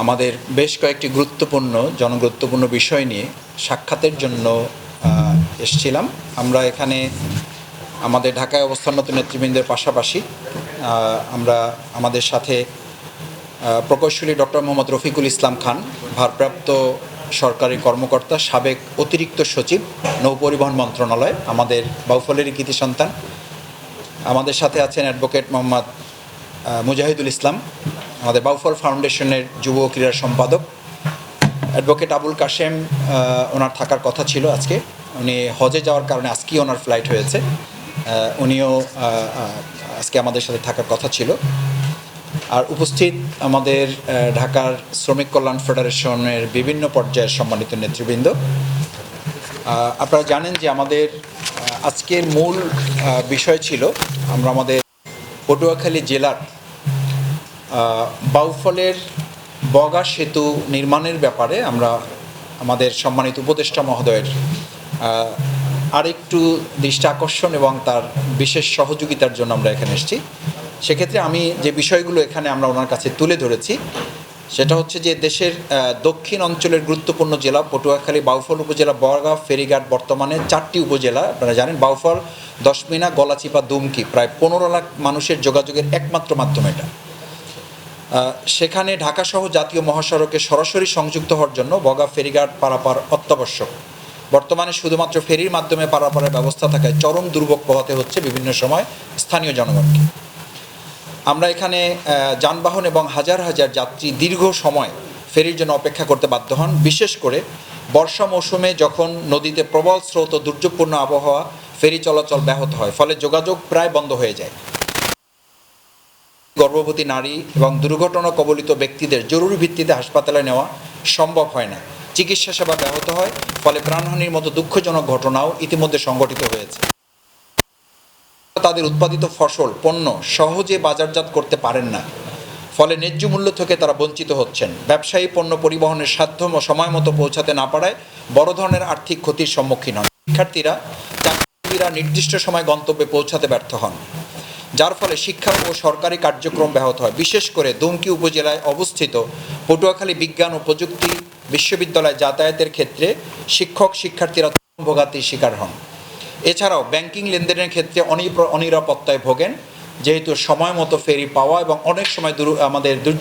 আমাদের বেশ কয়েকটি গুরুত্বপূর্ণ, জনগুরুত্বপূর্ণ বিষয় নিয়ে সাক্ষাতের জন্য এসেছিলাম। আমরা এখানে আমাদের ঢাকায় অবস্থানরত নেতৃবৃন্দের পাশাপাশি আমরা আমাদের সাথে প্রকৌশলী ডক্টর মোহাম্মদ রফিকুল ইসলাম খান, ভারপ্রাপ্ত সরকারি কর্মকর্তা, সাবেক অতিরিক্ত সচিব নৌপরিবহন মন্ত্রণালয়, আমাদের বাউফলেরই কৃতি সন্তান। আমাদের সাথে আছেন অ্যাডভোকেট মোহাম্মদ মুজাহিদুল ইসলাম। আমাদের বাউফল ফাউন্ডেশনের যুব ও ক্রীড়া সম্পাদক অ্যাডভোকেট আবুল কাশেম ওনার থাকার কথা ছিল আজকে। উনি হজে যাওয়ার কারণে আজকেই ওনার ফ্লাইট হয়েছে। উনিও আজকে আমাদের সাথে থাকার কথা ছিল। আর উপস্থিত আমাদের ঢাকার শ্রমিক কল্যাণ ফেডারেশনের বিভিন্ন পর্যায়ের সম্মানিত নেতৃবৃন্দ। আপনারা জানেন যে আমাদের আজকের মূল বিষয় ছিল আমরা আমাদের পটুয়াখালী জেলার বাউফলের বগা সেতু নির্মাণের ব্যাপারে আমরা আমাদের সম্মানিত উপদেষ্টা মহোদয়ের আরেকটু দৃষ্টি আকর্ষণ এবং তার বিশেষ সহযোগিতার জন্য আমরা এখানে এসেছি। সেক্ষেত্রে আমি যে বিষয়গুলো এখানে আমরা ওনার কাছে তুলে ধরেছি, সেটা হচ্ছে যে দেশের দক্ষিণ অঞ্চলের গুরুত্বপূর্ণ জেলা পটুয়াখালী, বাউফল উপজেলা, বরগাঁ, ফেরিঘাট, বর্তমানে চারটি উপজেলা, আপনারা জানেন, বাউফল, দশমিনা, গলাচিপা, দুমকি, প্রায় পনেরো লাখ মানুষের যোগাযোগের একমাত্র মাধ্যম এটা। সেখানে ঢাকাসহ জাতীয় মহাসড়কে সরাসরি সংযুক্ত হওয়ার জন্য বগা ফেরিঘাট পারাপার অত্যাবশ্যক। বর্তমানে শুধুমাত্র ফেরির মাধ্যমে পারাপারের ব্যবস্থা থাকায় চরম দুর্ভোগ পোহাতে হচ্ছে বিভিন্ন সময় স্থানীয় জনগণকে। আমরা এখানে যানবাহন এবং হাজার হাজার যাত্রী দীর্ঘ সময় ফেরির জন্য অপেক্ষা করতে বাধ্য হন। বিশেষ করে বর্ষা মৌসুমে যখন নদীতে প্রবল স্রোত ও দুর্যোগপূর্ণ আবহাওয়া ফেরি চলাচল ব্যাহত হয়, ফলে যোগাযোগ প্রায় বন্ধ হয়ে যায়। গর্ভবতী নারী এবং দুর্ঘটনা কবলিত ব্যক্তিদের জরুরি ভিত্তিতে হাসপাতালে নেওয়া সম্ভব হয় না। চিকিৎসা সেবা ব্যাহত হয়, ফলে প্রাণহানির মতো দুঃখজনক ঘটনাও ইতিমধ্যে সংঘটিত হয়েছে। তাদের উৎপাদিত ফসল, পণ্য সহজে বাজারজাত করতে পারেন না, ফলে ন্যায্য মূল্য থেকে তারা বঞ্চিত হচ্ছেন। ব্যবসায়ী পণ্য পরিবহনের সাধ্য ও সময় মতো পৌঁছাতে না পারায় বড় ধরনের আর্থিক ক্ষতির সম্মুখীন হন। শিক্ষার্থীরা চাকরিরা নির্দিষ্ট সময় গন্তব্যে পৌঁছাতে ব্যর্থ হন। যার ফলে শিক্ষা ও সরকারি কার্যক্রম ব্যাহত হয়। বিশেষ করে দুমকি উপজেলায় অবস্থিত পটুয়াখালী বিজ্ঞান ও প্রযুক্তি বিশ্ববিদ্যালয় যাতায়াতের ক্ষেত্রে শিক্ষক শিক্ষার্থীরা ভোগাতির শিকার হন। এছাড়াও ব্যাংকিং লেনদেনের ক্ষেত্রে অনিরাপত্তায় ভোগেন। যেহেতু সময় মতো ফেরি পাওয়া এবং অনেক সময় দুর- আমাদের দুর্যোগ